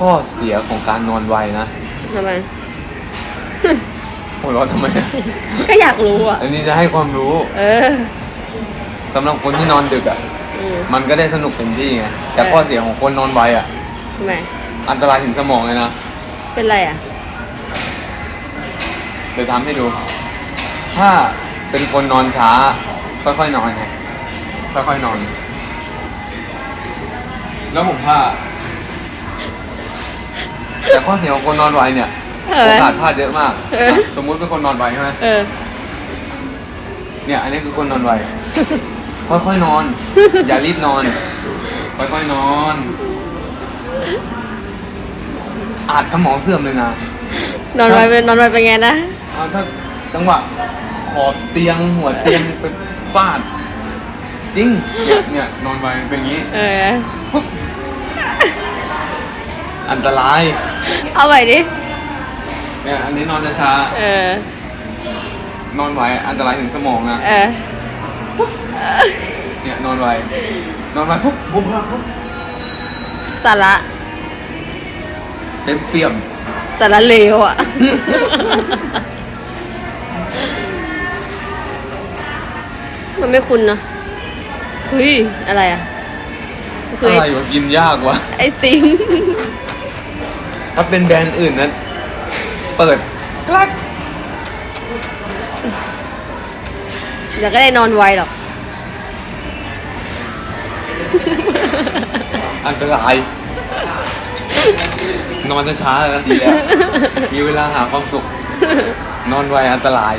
ข้อเสียของการนอนไวนะทำไม หัวเราะทำไมอะก็อยากรู้อะ อันนี้จะให้ความรู้เออ สำหรับคนที่นอนดึกอะ อืม มันก็ได้สนุกเต็มที่ไง แต่เออ ข้อเสียของคนนอนไวอะ ทำไม อันตรายถึงสมองเลยนะ เป็นไรอะ เดี๋ยวทำให้ดู ถ้าเป็นคนนอนช้า ค่อยๆนอนไงค่อยๆนอน แล้วผมว่า แต่ข้อเสียของคนนอนไวเนี่ยเออ โอกาสพลาดเยอะมากเออ สมมุติเป็นคนนอนไวใช่ไหมเออ เนี่ยอันนี้คือคนนอนไวค่อยๆนอน อย่ารีบนอน ค่อยๆนอน อาจสมองเสื่อมเลยนะ นอนไวเป็นนอนไวเป็นไงนะ เอาถ้าจังหวะขอบเตียงหัวเตียงไปฟาด จริง เนี่ยเนี่ยนอนไวเป็นอย่างนี้ เออ อันตราย เอาใหม่ดิ เนี่ยอันนี้นอนช้าเออ ๆนอนไวอันตรายถึงสมองนะ เออ เนี่ยนอนไวนอนไวปุ๊บปุ๊บปุ๊บปุ๊บสาระ เต็มเปี่ยม สาระเลวอะ มันไม่คุ้นเนอะเฮ้ย อะไรอะเฮ้ยอะไรวะกินยากวะไอติม ถ้าเป็นแบรนด์อื่นนั้นเปิดกลักเดี๋ยวก็ได้นอนไวหรอก อันตราย นอนช้าๆกันดีแล้ว มีเวลาหาความสุข นอนไวอันตราย